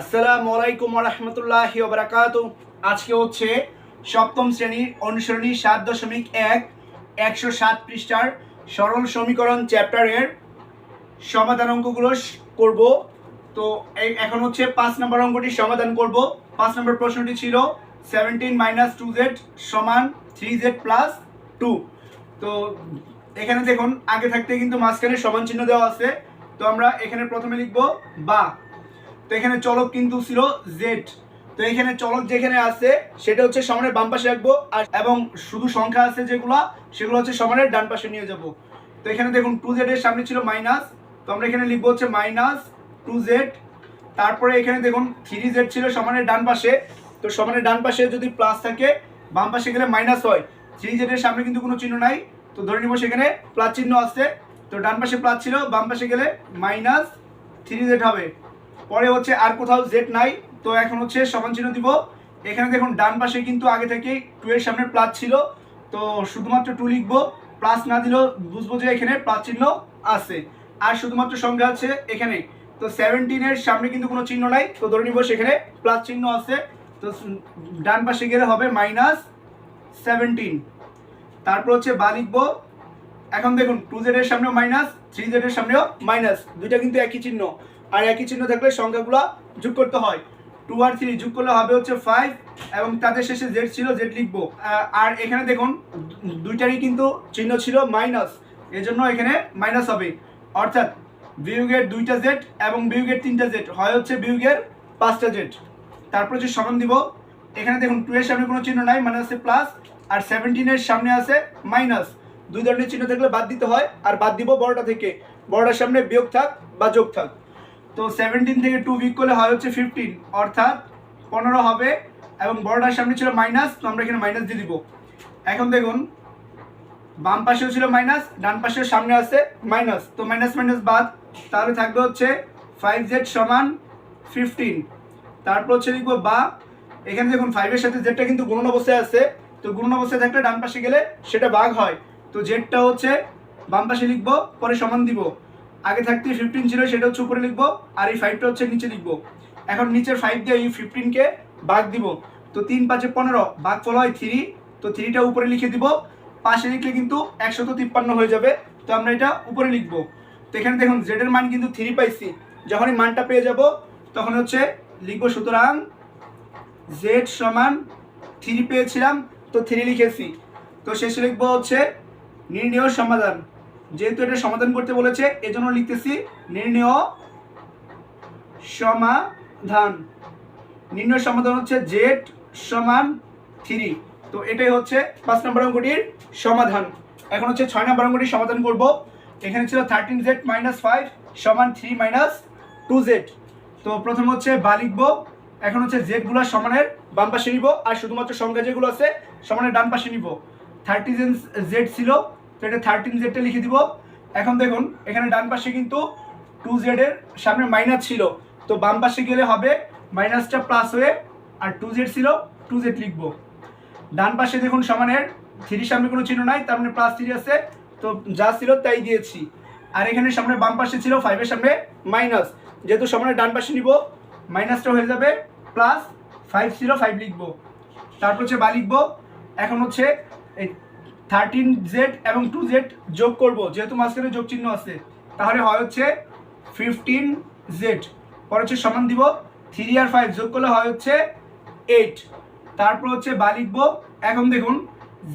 আসসালামু আলাইকুম রহমতুল্লাহ বারাকাত। আজকে হচ্ছে সপ্তম শ্রেণির অনুসরণী সাত দশমিক এক, একশো সাত পৃষ্ঠার সরল সমীকরণ চ্যাপ্টারের সমাধান অঙ্কগুলো করব। তো এখন হচ্ছে পাঁচ নম্বর অঙ্কটি সমাধান করব। পাঁচ নম্বর প্রশ্নটি ছিল সেভেন্টিন মাইনাস টু জেড সমান থ্রি জেড প্লাস টু তো এখানে দেখুন, আগে থাকতে কিন্তু মাঝখানে সমান চিহ্ন দেওয়া আছে। তো আমরা এখানে প্রথমে লিখব বা। তো এখানে চলক কিন্তু ছিল জেড তো এখানে চলক যেখানে আছে, সেটা হচ্ছে সমানের বাম পাশে রাখব, আর এবং শুধু সংখ্যা আছে যেগুলো, সেগুলো হচ্ছে সমানের ডান পাশে নিয়ে যাব। তো এখানে দেখুন টু জেড এর সামনে ছিল মাইনাস তো আমরা এখানে লিখব হচ্ছে মাইনাস টু জেড তারপরে এখানে দেখুন থ্রি জেড ছিল সমানের ডান পাশে, তো সমানের ডান পাশে যদি প্লাস থাকে, বাম পাশে গেলে মাইনাস হয়। থ্রি জেডের সামনে কিন্তু কোনো চিহ্ন নাই, তো ধরে নিব সেখানে প্লাস চিহ্ন আছে, তো ডান পাশে প্লাস ছিল, বাম পাশে গেলে মাইনাস থ্রি জেড হবে। পরে হচ্ছে আর কোথাও জেড নাই। তো এখন হচ্ছে সমান চিহ্ন দিব। এখানে দেখুন, ডান পাশে কিন্তু আগে থেকে টু এর সামনে প্লাস ছিল। তো শুধুমাত্র টু লিখব। প্লাস না দিলেও বুঝব যে এখানে প্লাস চিহ্ন আছে। আর শুধুমাত্র সংখ্যা আছে এখানে। তো সেভেন্টিনের সামনে কিন্তু কোনো চিহ্ন নাই। তো ধরে নিব সেখানে প্লাস চিহ্ন আছে। তো ডান পাশে গেলে হবে মাইনাস সেভেন্টিন তারপর হচ্ছে বা লিখব। এখন দেখুন টু জেড এর সামনেও মাইনাস থ্রি জেড এর সামনেও মাইনাস দুইটা কিন্তু একই চিহ্ন। আর একই চিহ্ন থাকলে সংখ্যাগুলো যোগ করতে হয়। টু আর থ্রি যোগ করলে হবে হচ্ছে ফাইভ এবং তাদের শেষে জেড ছিল জেড লিখব। আর এখানে দেখুন, দুইটারই কিন্তু চিহ্ন ছিল মাইনাস এজন্য এখানে মাইনাস হবে। অর্থাৎ বিয়োগের দুইটা জেড এবং বিয়োগের তিনটা জেড হয় হচ্ছে বিয়োগের পাঁচটা জেড তারপর হচ্ছে সমান দিব। এখানে দেখুন টু এর সামনে কোনো চিহ্ন নাই মানে আছে প্লাস আর সেভেন্টিনের সামনে আছে মাইনাস দুই ধরনের চিহ্ন থাকলে বাদ দিতে হয়, আর বাদ দিব বড়টা থেকে। বড়টার সামনে বিয়োগ থাক বা যোগ থাক। তো সেভেন্টিন থেকে টু উইক করলে হয় হচ্ছে ফিফটিন অর্থাৎ পনেরো হবে এবং বড়টার সামনে ছিল মাইনাস তো আমরা এখানে মাইনাস দিয়ে দিব। এখন দেখুন, বাম পাশেও ছিল মাইনাস ডান পাশের সামনে আছে মাইনাস তো মাইনাস মাইনাস বাদ, তাহলে থাকবে হচ্ছে ফাইভ জেড সমান ফিফটিন তারপর হচ্ছে লিখব বা, এখানে দেখুন ফাইভের সাথে জেডটা কিন্তু গুণন অবস্থায় আছে, তো গুণন অবস্থায় থাকলে ডান পাশে গেলে সেটা বাঘ হয়। তো জেডটা হচ্ছে বাম পাশে লিখব, পরে সমান দিব। আগে থাকতে ফিফটিন ছিল সেটা হচ্ছে উপরে লিখব, আর এই ফাইভটা হচ্ছে নিচে লিখব। এখন নিচের ফাইভ দিয়ে এই ফিফটিনকে ভাগ দিব। তো তিন পাঁচে পনেরো ভাগ ফল হয় থ্রি তো থ্রিটা উপরে লিখে দিব। পাশে লিখলে কিন্তু একশত তিপ্পান্ন হয়ে যাবে, তো আমরা এটা উপরে লিখব। তো এখানে দেখুন জেডের মান কিন্তু থ্রি পাইছি। যখনই মানটা পেয়ে যাব, তখন হচ্ছে লিখব সুতরাং জেড সমান থ্রি পেয়েছিলাম, তো থ্রি লিখেছি। তো শেষে লিখব হচ্ছে নির্ণয় সমাধান। যেহেতু এটা সমাধান করতে বলেছে, এজন্য লিখতেছি নির্ণয় সমাধান। নির্ণয় সমাধান হচ্ছে জেড সমান থ্রি তো এটাই হচ্ছে পাঁচ নম্বর অঙ্কটির সমাধান। এখন হচ্ছে ছয় নম্বর অঙ্কটির সমাধান করব। এখানে ছিল থার্টিন জেড মাইনাস ফাইভ সমান থ্রি মাইনাস টু জেড তো প্রথম হচ্ছে বা লিখব। এখন হচ্ছে জেডগুলো সমানের বাম পাশে নিব। আর শুধুমাত্র সংখ্যা যেগুলো আছে, সমানের ডান পাশে নিব। থার্টি জেড ছিল তো এটা থার্টিন জেডটা লিখে দিব। এখন দেখুন, এখানে ডান পাশে কিন্তু টু জেডের সামনে মাইনাস ছিল। তো বাম পাশে গেলে হবে মাইনাসটা প্লাস হয়ে আর টু জেড ছিল টু জেড লিখব। ডান পাশে দেখুন সমানের থ্রির সামনে কোনো চিহ্ন নাই, তার মানে প্লাস থ্রি আছে। তো যা ছিল তাই দিয়েছি। আর এখানে সামনে বাম পাশে ছিল ফাইভের সামনে মাইনাস যেহেতু সমানের ডান পাশে নিব মাইনাসটা হয়ে যাবে প্লাস ফাইভ ছিল ফাইভ লিখব। তারপর হচ্ছে বা লিখব। এখন হচ্ছে এই থার্টিন জেড এবং টু জেড যোগ করব। যেহেতু মাঝখানে যোগ চিহ্ন আছে। তাহলে হয় হচ্ছে ফিফটিন জেড পরে হচ্ছে সমান দিব থ্রি আর ফাইভ যোগ করলে হয় হচ্ছে এইট তারপর হচ্ছে বা লিখব, এখন দেখুন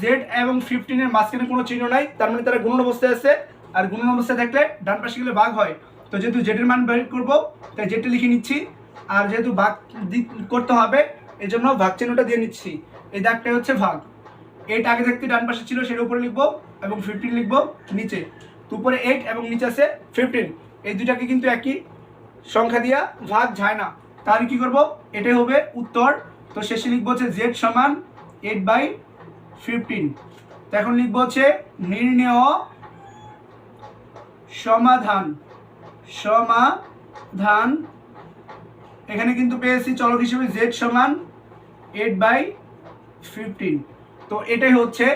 জেড এবং ফিফটিনের মাঝখানে কোনো চিহ্ন নাই। তার মানে তারা গুণন অবস্থায় আছে। আর গুণন অবস্থায় থাকলে ডান পাশে গেলে ভাগ হয়। তো যেহেতু জেডের মান বের করব, তাই জেডটা লিখে নিচ্ছি। আর যেহেতু ভাগ করতে হবে এই জন্য ভাগ চিহ্নটা দিয়ে নিচ্ছি। এই দাগটাই হচ্ছে ভাগ। এইট আগে থাকতে ডান পাশে ছিল সেটা উপরে লিখব এবং ফিফটিন লিখব নিচে। উপরে এইট এবং নিচে আছে ফিফটিন এই দুটাকে কিন্তু একই সংখ্যা দিয়া ভাগ যায় না। তাহলে কি করব? এটাই হবে উত্তর। তো শেষে লিখব হচ্ছে জেড সমান এইট বাই ফিফটিন তো এখন লিখব হচ্ছে নির্ণেয় সমাধান। সমাধান। এখানে কিন্তু পেয়েছি চলক হিসেবে জেড সমান এইট বাই ফিফটিন তো এটাই হচ্ছে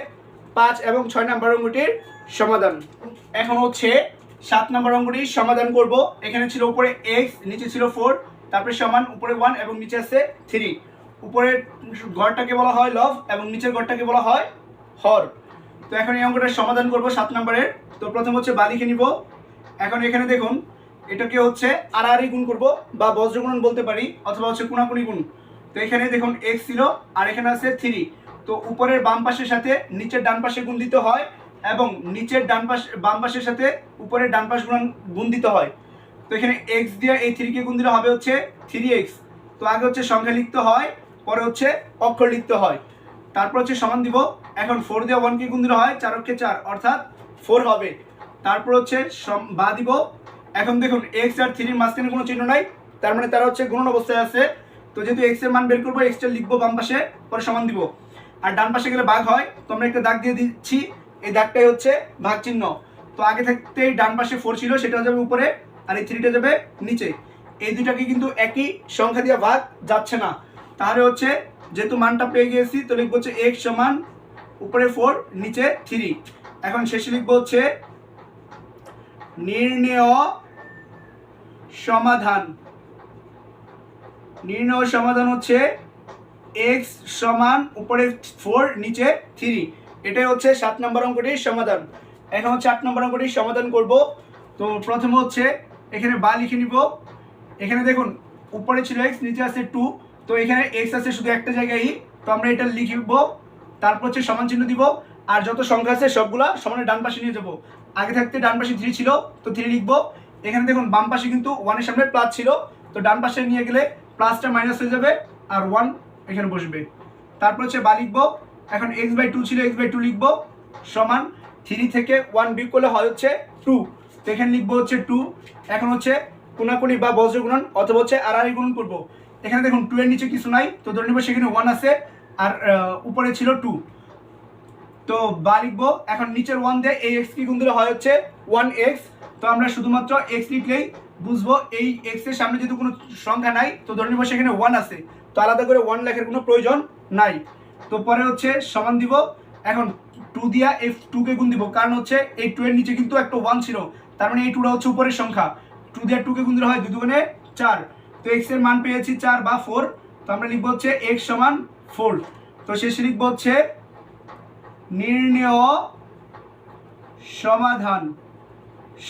পাঁচ এবং ছয় নম্বর অঙ্কটির সমাধান। এখন হচ্ছে সাত নম্বর অঙ্কটির সমাধান করব। এখানে ছিল উপরে এক্স নিচে ছিল ফোর তারপরে সমান উপরে ওয়ান এবং নিচে আছে থ্রি উপরের ঘরটাকে বলা হয় লভ এবং নিচের ঘরটাকে বলা হয় হর। তো এখন এই অঙ্কটার সমাধান করব সাত নম্বরের। তো প্রথম হচ্ছে বালিকে নিব। এখন এখানে দেখুন, এটাকে হচ্ছে আড়াআড়ি গুণ করব বা বজ্রগুণন বলতে পারি, অথবা হচ্ছে কোনাকুনি গুণ। তো এখানে দেখুন এক্স ছিল আর এখানে আছে থ্রি তো উপরের বাম পাশের সাথে নিচের ডান পাশে গুণ দিতে হয় এবং নিচের ডান পাশ বাম পাশের সাথে উপরের ডান পাশ গুণ গুণ দিতে হয়। তো এখানে এক্স দিয়ে এই থ্রিকে গুণ দিলে হবে হচ্ছে থ্রি এক্স। তো আগে হচ্ছে সংখ্যা লিখতে হয়, পরে হচ্ছে অক্ষর লিখতে হয়। তারপর হচ্ছে সমান দিব, এখন ফোর দিয়ে ওয়ানকে গুণ দিলে হয়, চার অক্ষে চার, অর্থাৎ ফোর হবে। তারপর হচ্ছে বা দিব, এখন দেখুন এক্স আর থ্রির মাঝখানে কোনো চিহ্ন নাই, তার মানে তারা হচ্ছে গুণন অবস্থায় আছে। তো যেহেতু এক্সের মান বের করব এক্সটা লিখব বাম পাশে, পরে সমান দিব। আর ডান পাশে গেলে ভাগ হয়, তো আমরা একটা দাগ দিয়ে দিচ্ছি। এই দাগটাই হচ্ছে ভাগ চিহ্ন। তো আগে থাকতে ডান পাশে ফোর ছিল, সেটা যাবে উপরে, আর এই থ্রিটা যাবে নিচে। এই দুটাকে কিন্তু একই সংখ্যা দিয়ে ভাগ যাচ্ছে না। তাহলে হচ্ছে, যেহেতু মানটা পেয়ে গিয়েছি, তো লিখব হচ্ছে এক্স সমান উপরে ফোর নিচে থ্রি এখন শেষে লিখব হচ্ছে, নির্ণেয় সমাধান। নির্ণয় সমাধান হচ্ছে এক্স সমান উপরে ফোর নিচে থ্রি এটাই হচ্ছে সাত নম্বর অঙ্কটির সমাধান। এখন হচ্ছে আট নম্বর অঙ্কটির সমাধান করব। তো প্রথমে হচ্ছে এখানে বা লিখে নিব। এখানে দেখুন, উপরে ছিল এক্স নিচে আছে টু তো এখানে এক্স আছে শুধু একটা জায়গায় তো আমরা এটা লিখব তারপর হচ্ছে সমান চিহ্ন দিব। আর যত সংখ্যা আছে সবগুলা সমানে ডান পাশে নিয়ে যাব। আগে থাকতে ডান পাশে থ্রি ছিল, তো থ্রি লিখব। এখানে দেখুন, বাম পাশে কিন্তু ওয়ানের সামনে প্লাস ছিল। তো ডান পাশে নিয়ে গেলে প্লাসটা মাইনাস হয়ে যাবে। আর ওয়ান এখানে বসবে। তারপর হচ্ছে বা লিখব, এখন এক্স বাই টু ছিল এক্স বাই টু লিখব, সমান থ্রি থেকে ওয়ান বিয়োগ করলে হয় হচ্ছে টু তো এখানে লিখব হচ্ছে টু এখন হচ্ছে কোনাকুনি বা বজ্র গুণন অথবা হচ্ছে আর আর গুণন করব। এখানে দেখুন টু এর নিচে কিছু নাই, তো ধরে নিবো সেখানে ওয়ান আছে, আর উপরে ছিল টু তো বা লিখব, এখন নিচের ওয়ান দিয়ে এই এক্স কি গুণ দিলে হয় হচ্ছে ওয়ান এক্স তো আমরা শুধুমাত্র এক্স লিখলেই বুঝব এই এক্সের সামনে যদি কোনো সংখ্যা নাই, তো ধরে নিবো সেখানে ওয়ান আছে। তো আলাদা করে ওয়ান লেখার কোনো প্রয়োজন নাই। তো পরে হচ্ছে সমান দিব, এখন টু দিয়া এই টুকে গুণ দিব, কারণ হচ্ছে এই টু এর নিচে কিন্তু একটা ওয়ান ছিল, তার মানে এই টুটা হচ্ছে উপরের সংখ্যা। টু দিয়া টুকে গুণ দিলে হয় দুই দুগুণে চার। তো এক্সের মান পেয়েছি চার বা ফোর তো আমরা লিখব হচ্ছে এক্স সমান ফোর তো শেষে লিখব হচ্ছে নির্ণেয় সমাধান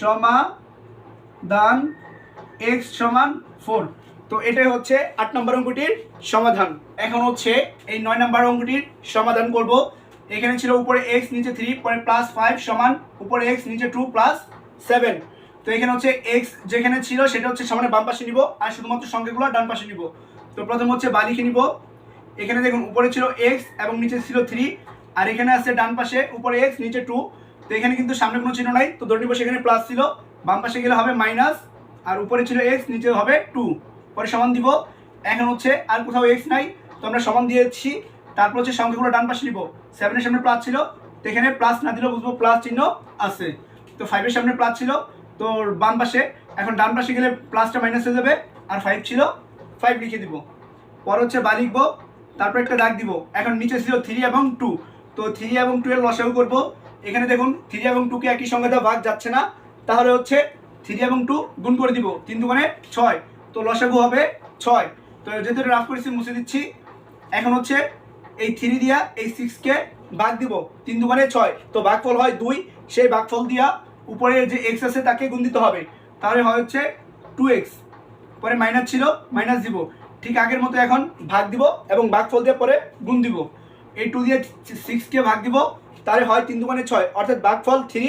সমাধান এক্স সমান ফোর তো এটাই হচ্ছে আট নম্বর অঙ্কটির সমাধান। এখন হচ্ছে এই নয় নম্বর অঙ্কটির সমাধান করব। এখানে ছিল উপরে এক্স নিচে থ্রি পরে প্লাস ফাইভ সমান উপরে এক্স নিচে টু প্লাস সেভেন তো এখানে হচ্ছে এক্স যেখানে ছিল সেটা হচ্ছে সমানে বাম পাশে নিব আর শুধুমাত্র সংখ্যাগুলো ডান পাশে নিব। তো প্রথম হচ্ছে বালিকে নিব। এখানে দেখুন উপরে ছিল এক্স এবং নিচে ছিল থ্রি আর এখানে আছে ডান পাশে উপরে এক্স নিচে টু তো এখানে কিন্তু সামনে কোনো চিহ্ন নাই। তো ধরে নিব সেখানে প্লাস ছিল, বাম পাশে গেলে হবে মাইনাস আর উপরে ছিল এক্স নিচে হবে টু পরে সমান দিব। এখন হচ্ছে আর কোথাও এক্স নাই, তো আমরা সমান দিয়েছি। তারপর হচ্ছে সংখ্যাগুলো ডান পাশে নিব। সেভেনের সামনে প্লাস ছিল, তো এখানে প্লাস না দিলেও বুঝব প্লাস চিহ্ন আছে। তো ফাইভের সামনে প্লাস ছিল, তো বাম পাশে, এখন ডান পাশে গেলে প্লাসটা মাইনাস হয়ে যাবে, আর ফাইভ ছিল ফাইভ লিখে দিব। পর হচ্ছে বা লিখব, তারপর একটা দাগ দিব। এখন নিচে ছিল থ্রি এবং টু তো থ্রি এবং টু এর লসাগু করব। এখানে দেখুন থ্রি এবং টুকে একই সঙ্গে দেওয়া ভাগ যাচ্ছে না। তাহলে হচ্ছে থ্রি এবং টু গুণ করে দিব, তিন দুগুণে ছয়। তো লসাগু হবে ছয়। তো যেহেতু রাফ করেছি, মুছে দিচ্ছি। এখন হচ্ছে এই থ্রি দিয়া এই সিক্সকে ভাগ দিব। তিন দুগুণে ছয়। তো ভাগফল হয় দুই। সেই ভাগফল দিয়া উপরে যে এক্স আছে তাকে গুণ দিতে হবে। তাহলে হয় হচ্ছে টু এক্স পরে মাইনাস ছিল মাইনাস দিব। ঠিক আগের মতো এখন ভাগ দিব এবং ভাগফল দিয়ে পরে গুণ দিব। এই টু দিয়ে সিক্সকে ভাগ দিব, তাহলে হয় তিন দুগুণে ছয়। অর্থাৎ ভাগফল থ্রি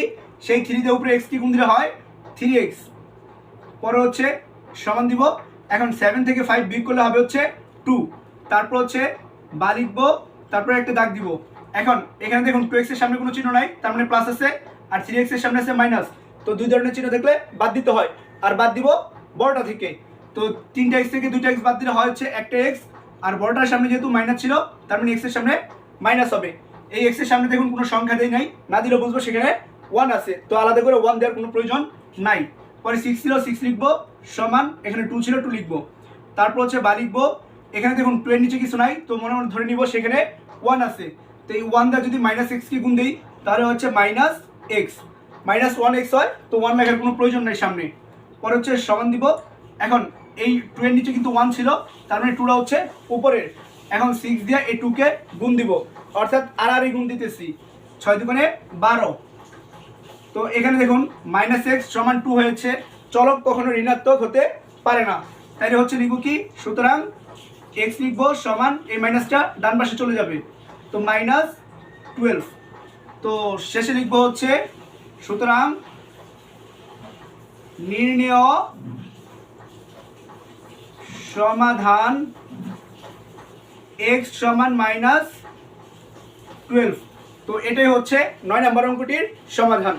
সেই থ্রি দিয়ে উপরে এক্স কি গুণ দিলে হয় থ্রি এক্স পরে হচ্ছে সমান দিব। এখন সেভেন থেকে ফাইভ বিয়োগ করলে হবে হচ্ছে টু তারপর হচ্ছে বা লিখব, তারপরে একটা দাগ দিব। এখন এখানে দেখুন টু এক্সের সামনে কোনো চিহ্ন নাই, তার মানে প্লাস আছে, আর থ্রি এক্সের সামনে আছে মাইনাস তো দুই ধরনের চিহ্ন দেখলে বাদ দিতে হয়। আর বাদ দিব বড়টা থেকে। তো তিনটা এক্স থেকে দুইটা এক্স বাদ দিলে হয় হচ্ছে একটা এক্স আর বড়টার সামনে যেহেতু মাইনাস ছিল, তার মানে এক্সের সামনে মাইনাস হবে। এই এক্সের সামনে দেখুন কোনো সংখ্যা দেয় নাই, না দিলে বুঝব সেখানে ওয়ান আছে। তো আলাদা করে ওয়ান দেওয়ার কোনো প্রয়োজন নাই। পরে সিক্স ছিল সিক্স লিখব, সমান, এখানে টু ছিল টু লিখব। তারপর হচ্ছে বা লিখব, এখানে দেখুন টু এর নিচে কিছু নাই, তো মনে মনে ধরে নিব, সেখানে ওয়ান আছে। তো এই ওয়ান দা যদি মাইনাস এক্সকে গুণ দিই, তাহলে হচ্ছে minus X minus one X হয়, তো ওয়ান লেখার কোনো প্রয়োজন নেই সামনে। পরে হচ্ছে সমান দিব, এখন এই টু এর নিচে কিন্তু ওয়ান ছিল, তার মানে টুটা হচ্ছে উপরের। এখন সিক্স দিয়ে এই টুকে গুণ দিব, অর্থাৎ আর আর গুণ দিতেছি। ছয় দুগুণে বারো। তো এখানে দেখুন মাইনাস এক্স সমান টু হয়েছে। চলক কখনো ঋণাত্মক হতে পারে না। তাইলে হচ্ছে লিখব কি? সুতরাং এক্স লিখব সমান এই মাইনাসটা ডান পাশে চলে যাবে। তো মাইনাস টুয়েলভ তো শেষে লিখব হচ্ছে, সুতরাং নির্ণেয় সমাধান এক্স সমান মাইনাস টুয়েলভ তো এটাই হচ্ছে নয় নম্বর অঙ্কটির সমাধান।